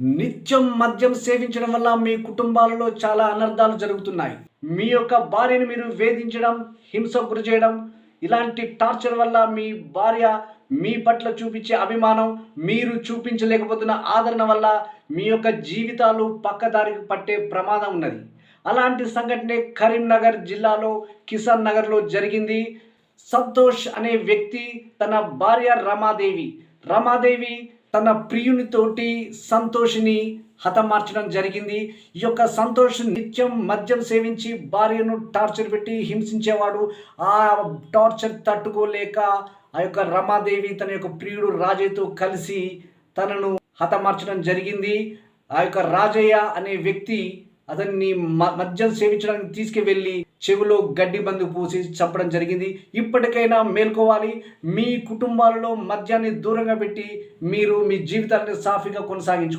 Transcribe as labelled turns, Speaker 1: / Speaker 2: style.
Speaker 1: నిత్యం మద్యం సేవించడం వల్ల మీ కుటుంబాలలో చాలా అనర్థాలు జరుగుతున్నాయి. మీ యొక్క భార్యను మీరు వేధించడం హింస గురి చేయడం ఇలాంటి టార్చర్ వల్ల మీ భార్య మీ పట్ల చూపించే అభిమానం మీరు చూపించలేకపోతున్న ఆదరణ వల్ల మీ యొక్క జీవితాలు పక్కదారికి పట్టే ప్రమాదం ఉన్నది. అలాంటి సంఘటనే కరీంనగర్ జిల్లాలో కిసాన్ నగర్లో జరిగింది. సంతోష్ అనే వ్యక్తి తన భార్య రమాదేవి. రమాదేవి తన ప్రియునితోటి సంతోషిని హతమార్చడం జరిగింది. ఈ యొక్క సంతోష్ నిత్యం మద్యం సేవించి భార్యను టార్చర్ పెట్టి హింసించేవాడు. ఆ టార్చర్ తట్టుకోలేక ఆ యొక్క రమాదేవి తన యొక్క ప్రియుడు రాజయ్యతో కలిసి తనను హతమార్చడం జరిగింది. ఆ యొక్క రాజయ్య అనే వ్యక్తి అతన్ని మ- మద్యం సేవించడానికి తీసుకువెళ్ళి చెవిలో గడ్డి బందు పూసి చంపడం జరిగింది. ఇప్పటికైనా మేల్కోవాలి. మీ కుటుంబాలలో మద్యాన్ని దూరంగా పెట్టి మీరు మీ జీవితాన్ని సాఫీగా కొనసాగించుకో